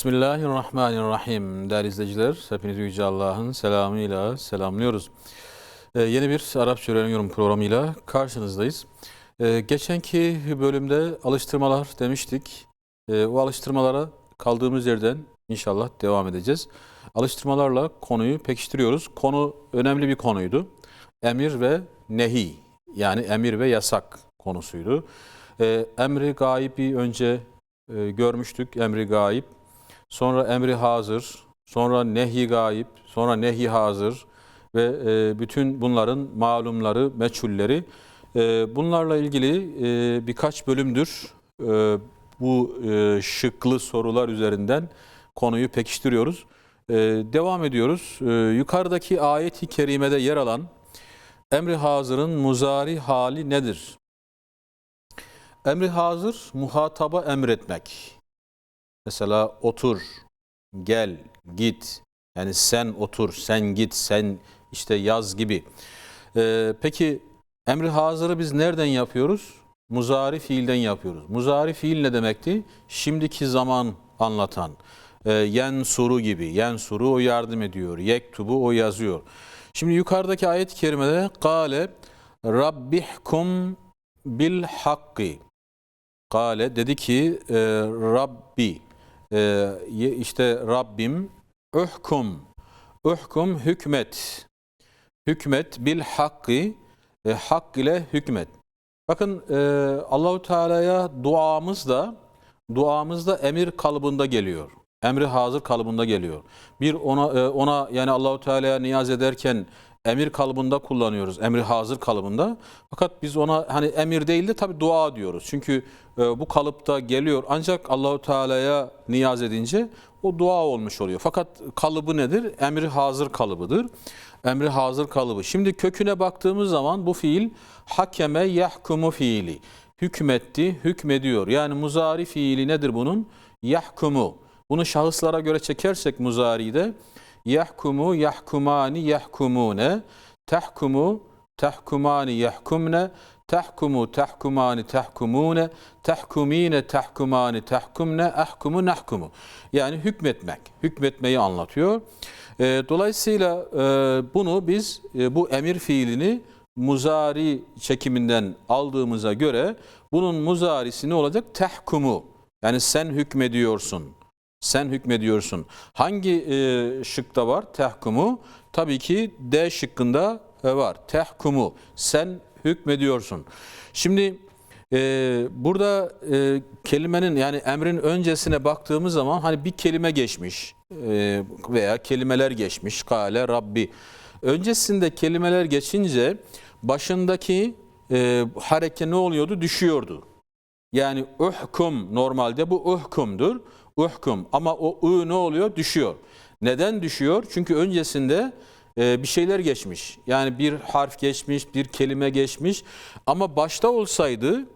Bismillahirrahmanirrahim. Değerli izleyiciler, hepinizi Yüce Allah'ın selamıyla selamlıyoruz. Ee, yeni bir Arapça öğreniyorum programıyla karşınızdayız. Ee, geçenki bölümde alıştırmalar demiştik. Ee, o alıştırmalara kaldığımız yerden inşallah devam edeceğiz. Alıştırmalarla konuyu pekiştiriyoruz. Konu önemli bir konuydu. Emir ve nehi yani emir ve yasak konusuydu. Ee, emri gaybi önce e, görmüştük. Emri gayb. Sonra emri hazır, sonra nehi gayip, sonra nehi hazır ve e, bütün bunların malumları, meçhulleri. E, bunlarla ilgili e, birkaç bölümdür e, bu e, şıklı sorular üzerinden konuyu pekiştiriyoruz. E, devam ediyoruz. E, yukarıdaki ayet-i kerimede yer alan emri hazırın muzari hali nedir? Emri hazır muhataba emretmek. Mesela otur, gel, git. Yani sen otur, sen git, sen işte yaz gibi. Ee, peki emri hazırı biz nereden yapıyoruz? Muzari fiilden yapıyoruz. Muzari fiil ne demekti? Şimdiki zaman anlatan. Ee, yen suru gibi. Yen suru o yardım ediyor. Yektubu o yazıyor. Şimdi yukarıdaki ayet-i kerimede kâle rabbihkum bil hakki. Kale dedi ki e, Rabbi e, ye- işte Rabbim uhkum uhkum hükmet hükmet bil hakkı e, hak ile hükmet. Bakın e, Allahu Teala'ya duamız da duamız da emir kalıbında geliyor. Emri hazır kalıbında geliyor. Bir ona e, ona yani Allahu Teala'ya niyaz ederken emir kalıbında kullanıyoruz. Emri hazır kalıbında. Fakat biz ona hani emir değil de tabii dua diyoruz. Çünkü e, bu kalıpta geliyor. Ancak Allahu Teala'ya niyaz edince o dua olmuş oluyor. Fakat kalıbı nedir? Emri hazır kalıbıdır. Emri hazır kalıbı. Şimdi köküne baktığımız zaman bu fiil hakeme yahkumu fiili. Hükmetti, hükmediyor. Yani muzari fiili nedir bunun? Yahkumu. Bunu şahıslara göre çekersek muzari'de yahkumu, yahkumani, yahkumune, tahkumu, tahkumani, yahkumne, tahkumu, tahkumani, tahkumune, tahkumine, tahkumani, tahkumne, ahkumu, nahkumu. Yani hükmetmek, hükmetmeyi anlatıyor. E, dolayısıyla e, bunu biz e, bu emir fiilini muzari çekiminden aldığımıza göre bunun muzarisi ne olacak? Tahkumu. Yani sen hükmediyorsun. Sen hükmediyorsun. Hangi e, şıkta var tehkumu? Tabii ki D şıkkında e, var. Tehkumu. Sen hükmediyorsun. Şimdi e, burada e, kelimenin yani emrin öncesine baktığımız zaman hani bir kelime geçmiş e, veya kelimeler geçmiş. Kale Rabbi. Öncesinde kelimeler geçince başındaki e, hareke ne oluyordu? Düşüyordu. Yani uhkum normalde bu uhkumdur. Uhkum ama o ı ne oluyor? Düşüyor. Neden düşüyor? Çünkü öncesinde e, bir şeyler geçmiş. Yani bir harf geçmiş, bir kelime geçmiş. Ama başta olsaydı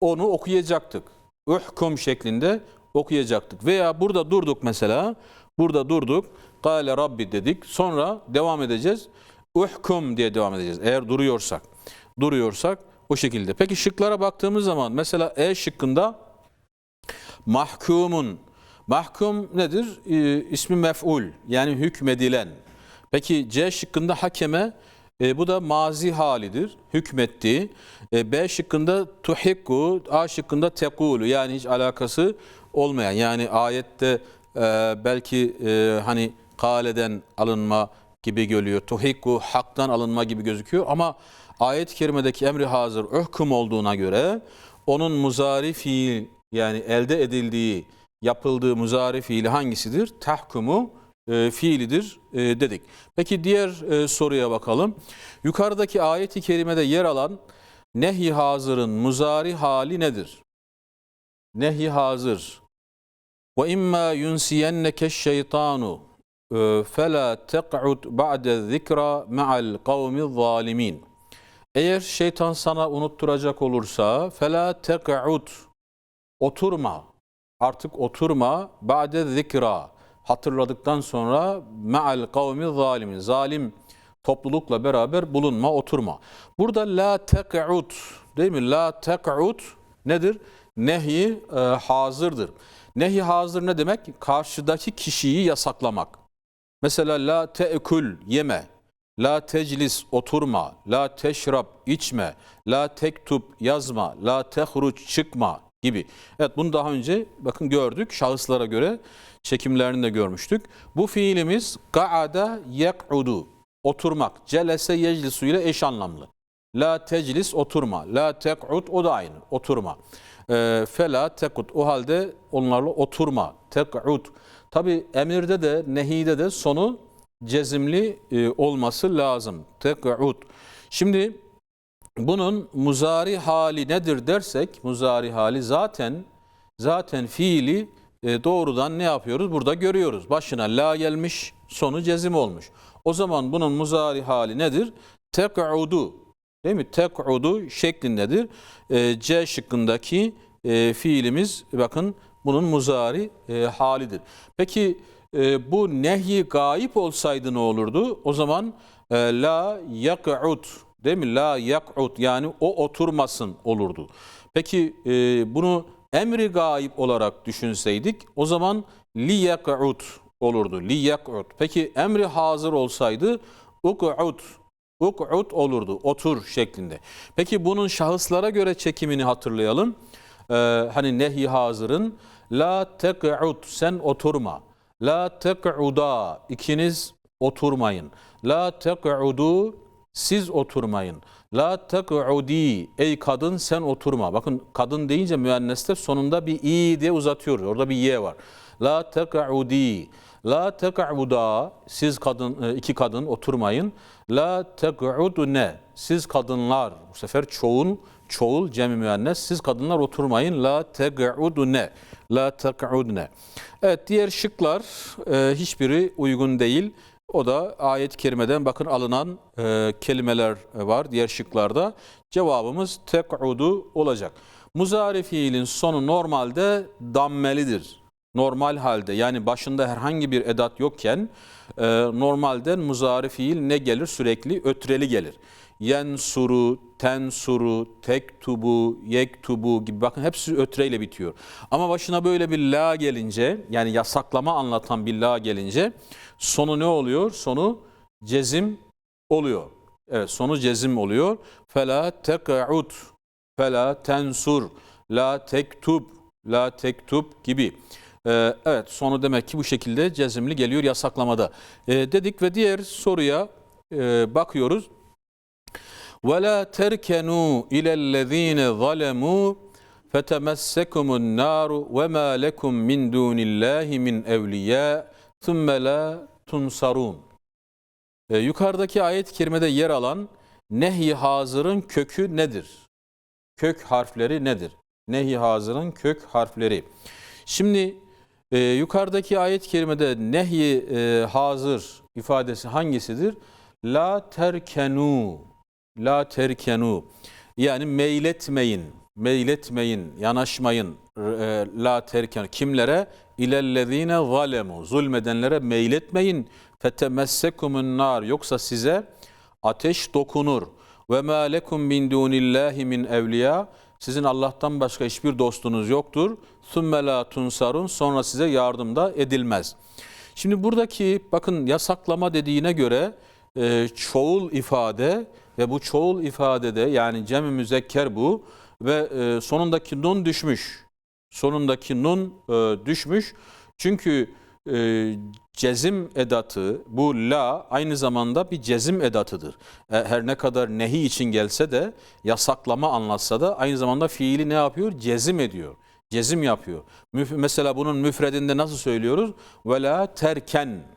onu okuyacaktık. Uhkum şeklinde okuyacaktık. Veya burada durduk mesela. Burada durduk. Kale Rabbi dedik. Sonra devam edeceğiz. Uhkum diye devam edeceğiz. Eğer duruyorsak. Duruyorsak o şekilde. Peki şıklara baktığımız zaman mesela E şıkkında mahkumun. Mahkum nedir? Ee, ismi mef'ul yani hükmedilen. Peki C şıkkında hakeme e, bu da mazi halidir. Hükmetti. E, B şıkkında tuhikku, A şıkkında tekulu yani hiç alakası olmayan. Yani ayette e, belki e, hani kaleden alınma gibi geliyor. Tuhikku haktan alınma gibi gözüküyor ama ayet-i kerimedeki emri hazır uhkum olduğuna göre onun muzari fiil yani elde edildiği yapıldığı muzari fiili hangisidir? Tahkumu e, fiilidir e, dedik. Peki diğer e, soruya bakalım. Yukarıdaki ayet-i kerimede yer alan nehi hazırın muzari hali nedir? Nehi hazır. Ve imma yunsiyenneke şeytanu e, fela teq'ud ba'de zikra ma'al kavmi zalimin. Eğer şeytan sana unutturacak olursa fela teq'ud oturma. Artık oturma ba'de zikra hatırladıktan sonra ma'al kavmi zalimin. Zalim toplulukla beraber bulunma, oturma. Burada la teq'ud değil mi? La teq'ud nedir? Nehi e, hazırdır. Nehi hazır ne demek? Karşıdaki kişiyi yasaklamak. Mesela la te'kul yeme, la teclis oturma, la teşrab içme, la tektub yazma, la tehruç çıkma gibi. Evet bunu daha önce bakın gördük şahıslara göre çekimlerini de görmüştük. Bu fiilimiz ka'ada yek'udu oturmak. Celese yeclisu ile eş anlamlı. La teclis oturma. La tek'ud o da aynı oturma. Ee, fela tekut o halde onlarla oturma. Tek'ud. Tabi emirde de nehide de sonu cezimli e, olması lazım. Tek'ud. Şimdi bunun muzari hali nedir dersek muzari hali zaten zaten fiili e, doğrudan ne yapıyoruz? Burada görüyoruz. Başına la gelmiş, sonu cezim olmuş. O zaman bunun muzari hali nedir? Tek'udu. Değil mi? Tek'udu şeklindedir. E, C şıkkındaki e, fiilimiz bakın bunun muzari e, halidir. Peki e, bu nehi gayip olsaydı ne olurdu? O zaman e, la yak'ud değil mi? La yak'ud yani o oturmasın olurdu. Peki e, bunu emri gayip olarak düşünseydik o zaman li yak'ud olurdu. Li yak'ud. Peki emri hazır olsaydı uk'ud uk'ud olurdu. Otur şeklinde. Peki bunun şahıslara göre çekimini hatırlayalım. Ee, hani nehi hazırın la tek'ud sen oturma. La tek'uda ikiniz oturmayın. La tek'udu siz oturmayın. La tek'udi ey kadın sen oturma. Bakın kadın deyince müenneste sonunda bir i diye uzatıyoruz. Orada bir y var. La tek'udi. La tek'uda siz kadın e, iki kadın oturmayın. La tek'udne siz kadınlar bu sefer çoğul çoğul cemi müennes siz kadınlar oturmayın. La tek'udne. La tek'udne. Evet diğer şıklar e, hiçbiri uygun değil. O da ayet-i kerimeden bakın alınan e, kelimeler var diğer şıklarda. Cevabımız tek'udu olacak. Muzari fiilin sonu normalde dammelidir. Normal halde yani başında herhangi bir edat yokken e, normalde muzari fiil ne gelir? Sürekli ötreli gelir. Yensuru, tensuru, tektubu, yektubu gibi bakın hepsi ötreyle bitiyor. Ama başına böyle bir la gelince yani yasaklama anlatan bir la gelince sonu ne oluyor? Sonu cezim oluyor. Evet sonu cezim oluyor. Fela tek'ud, fela tensur, la tektub, la tektub gibi. Ee, evet sonu demek ki bu şekilde cezimli geliyor yasaklamada. Ee, dedik ve diğer soruya e, bakıyoruz ve la terkenu ilellezine zalemu fetemessekumun naru ve ma lekum min dunillahi min evliya thumme la tunsarun. E, yukarıdaki ayet-i kerimede yer alan nehi hazırın kökü nedir? Kök harfleri nedir? Nehi hazırın kök harfleri. Şimdi e, yukarıdaki ayet-i kerimede nehi e, hazır ifadesi hangisidir? La terkenu la terkenu. Yani meyletmeyin, meyletmeyin, yanaşmayın. E, la terkenu. Kimlere? İlellezine zalemu. Zulmedenlere meyletmeyin. Fetemessekumun nar. Yoksa size ateş dokunur. Ve ma lekum min dunillahi min evliya. Sizin Allah'tan başka hiçbir dostunuz yoktur. Sümme la tunsarun. Sonra size yardım da edilmez. Şimdi buradaki bakın yasaklama dediğine göre e, çoğul ifade ve bu çoğul ifadede yani cem-i müzekker bu ve e, sonundaki nun düşmüş. Sonundaki nun e, düşmüş. Çünkü e, cezim edatı bu la aynı zamanda bir cezim edatıdır. E, her ne kadar nehi için gelse de yasaklama anlatsa da aynı zamanda fiili ne yapıyor? Cezim ediyor. Cezim yapıyor. Müf- mesela bunun müfredinde nasıl söylüyoruz? Ve la terken.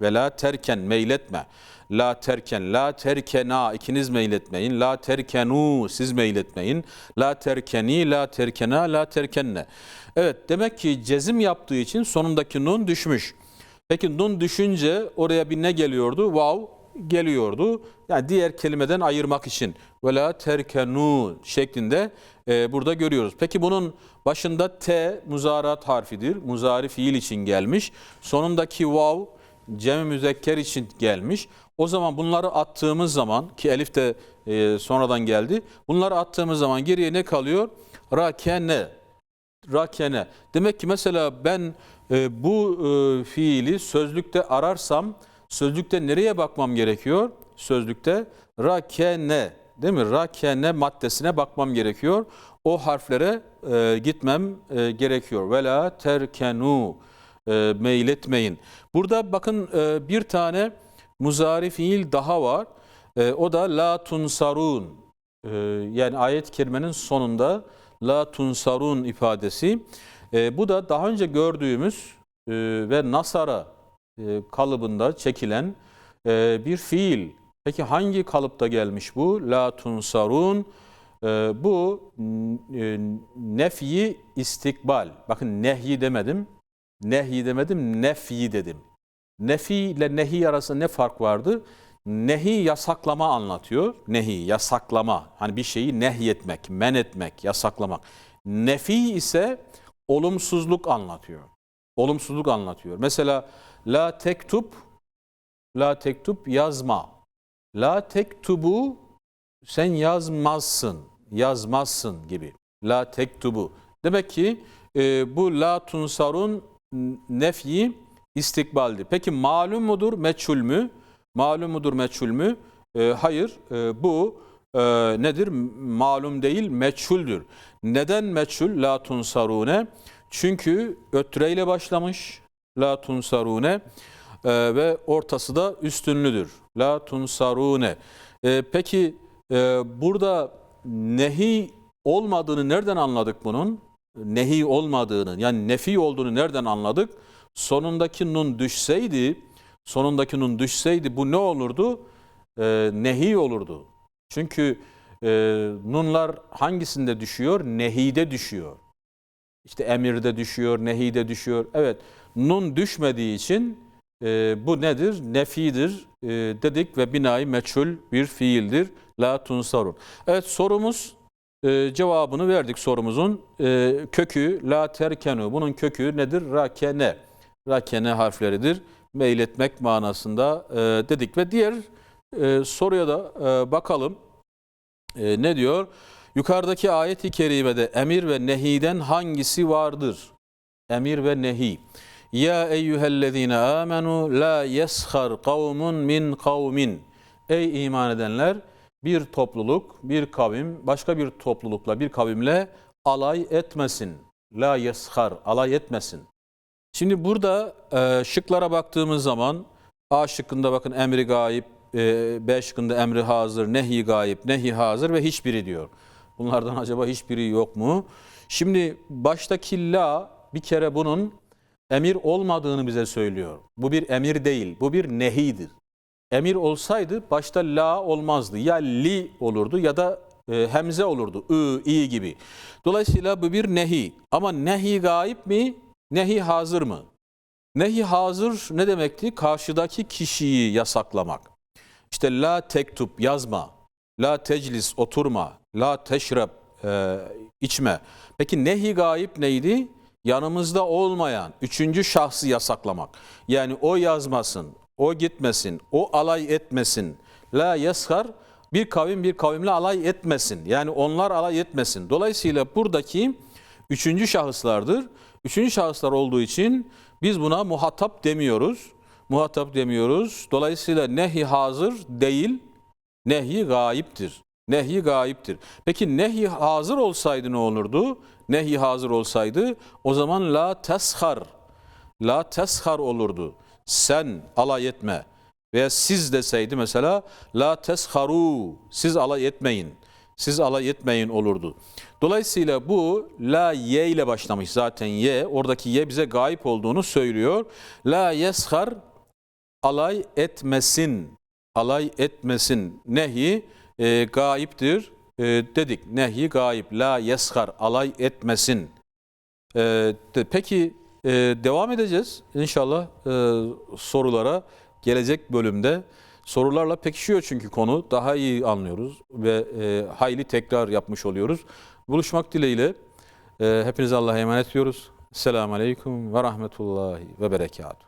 Ve la terken meyletme. La terken, la terkena ikiniz meyletmeyin. La terkenu siz meyletmeyin. La terkeni, la terkena, la terkenne. Evet demek ki cezim yaptığı için sonundaki nun düşmüş. Peki nun düşünce oraya bir ne geliyordu? Vav geliyordu. Yani diğer kelimeden ayırmak için. Ve la terkenu şeklinde e, burada görüyoruz. Peki bunun başında T muzarat harfidir. Muzari fiil için gelmiş. Sonundaki vav cem müzekker için gelmiş. O zaman bunları attığımız zaman ki elif de e, sonradan geldi. Bunları attığımız zaman geriye ne kalıyor? Rakene. rakene. Demek ki mesela ben e, bu e, fiili sözlükte ararsam sözlükte nereye bakmam gerekiyor? Sözlükte rakene değil mi? Rakene maddesine bakmam gerekiyor. O harflere e, gitmem e, gerekiyor. Vela terkenu e, meyletmeyin. Burada bakın e, bir tane muzari fiil daha var. E, o da la tunsarun. E, yani ayet-i kerimenin sonunda la tunsarun ifadesi. E, bu da daha önce gördüğümüz e, ve nasara e, kalıbında çekilen e, bir fiil. Peki hangi kalıpta gelmiş bu? La tunsarun. E, bu e, nefyi istikbal. Bakın nehyi demedim. Nehyi demedim, nefyi dedim. Nefi ile nehi arasında ne fark vardı? Nehi yasaklama anlatıyor. Nehi yasaklama. Hani bir şeyi nehyetmek, men etmek, yasaklamak. Nefi ise olumsuzluk anlatıyor. Olumsuzluk anlatıyor. Mesela la tektup la tektup yazma. La tektubu sen yazmazsın, yazmazsın gibi. La tektubu. Demek ki e, bu la tunsarun nefyi istikbaldi. Peki malum mudur, meçhul mü? Malum mudur, meçhul mü? E, hayır, e, bu e, nedir? Malum değil, meçhuldür. Neden meçhul? La tunsarune. Çünkü ötreyle başlamış. La tunsarune. E, ve ortası da üstünlüdür. La tunsarune. E, peki e, burada nehi olmadığını nereden anladık bunun? Nehi olmadığını yani nefi olduğunu nereden anladık? Sonundaki nun düşseydi, sonundaki nun düşseydi bu ne olurdu? E, nehi olurdu. Çünkü e, nunlar hangisinde düşüyor? Nehide düşüyor. İşte emirde düşüyor, nehide düşüyor. Evet, nun düşmediği için e, bu nedir? Nefidir e, dedik ve binayı meçhul bir fiildir. La tunsarun. Evet sorumuz e, cevabını verdik sorumuzun. E, kökü la terkenu. Bunun kökü nedir? Rakene. Rakene harfleridir. Meyletmek manasında e, dedik ve diğer e, soruya da e, bakalım. E, ne diyor? Yukarıdaki ayet-i kerimede emir ve nehiden hangisi vardır? Emir ve nehi. Ya eyyühellezine amenu la yeshar kavmun min kavmin. Ey iman edenler bir topluluk, bir kavim başka bir toplulukla, bir kavimle alay etmesin. La yeshar, alay etmesin. Şimdi burada e, şıklara baktığımız zaman A şıkkında bakın emri gayip, e, B şıkkında emri hazır, nehi gayip, nehi hazır ve hiçbiri diyor. Bunlardan acaba hiçbiri yok mu? Şimdi baştaki la bir kere bunun emir olmadığını bize söylüyor. Bu bir emir değil, bu bir nehidir. Emir olsaydı başta la olmazdı. Ya li olurdu ya da e, hemze olurdu. I, i gibi. Dolayısıyla bu bir nehi. Ama nehi gayip mi? Nehi hazır mı? Nehi hazır ne demekti? Karşıdaki kişiyi yasaklamak. İşte la tektup yazma, la teclis oturma, la teşrep e, içme. Peki nehi gayip neydi? Yanımızda olmayan üçüncü şahsı yasaklamak. Yani o yazmasın, o gitmesin, o alay etmesin. La yeshar bir kavim bir kavimle alay etmesin. Yani onlar alay etmesin. Dolayısıyla buradaki üçüncü şahıslardır. Üçüncü şahıslar olduğu için biz buna muhatap demiyoruz. Muhatap demiyoruz. Dolayısıyla nehi hazır değil, nehi gayiptir. Nehi gayiptir. Peki nehi hazır olsaydı ne olurdu? Nehi hazır olsaydı o zaman la teshar. La teshar olurdu. Sen alay etme. Veya siz deseydi mesela la tesharu. Siz alay etmeyin. Siz alay etmeyin olurdu. Dolayısıyla bu la ye ile başlamış zaten ye. Oradaki ye bize gayip olduğunu söylüyor. La yeshar alay etmesin. Alay etmesin. Nehi e, gayiptir e, dedik. Nehi gayip. La yeshar alay etmesin. E, de, peki e, devam edeceğiz inşallah e, sorulara gelecek bölümde. Sorularla pekişiyor çünkü konu. Daha iyi anlıyoruz ve e, hayli tekrar yapmış oluyoruz. Buluşmak dileğiyle e, hepinize Allah'a emanet ediyoruz. Selamun Aleyküm ve Rahmetullahi ve Berekatuhu.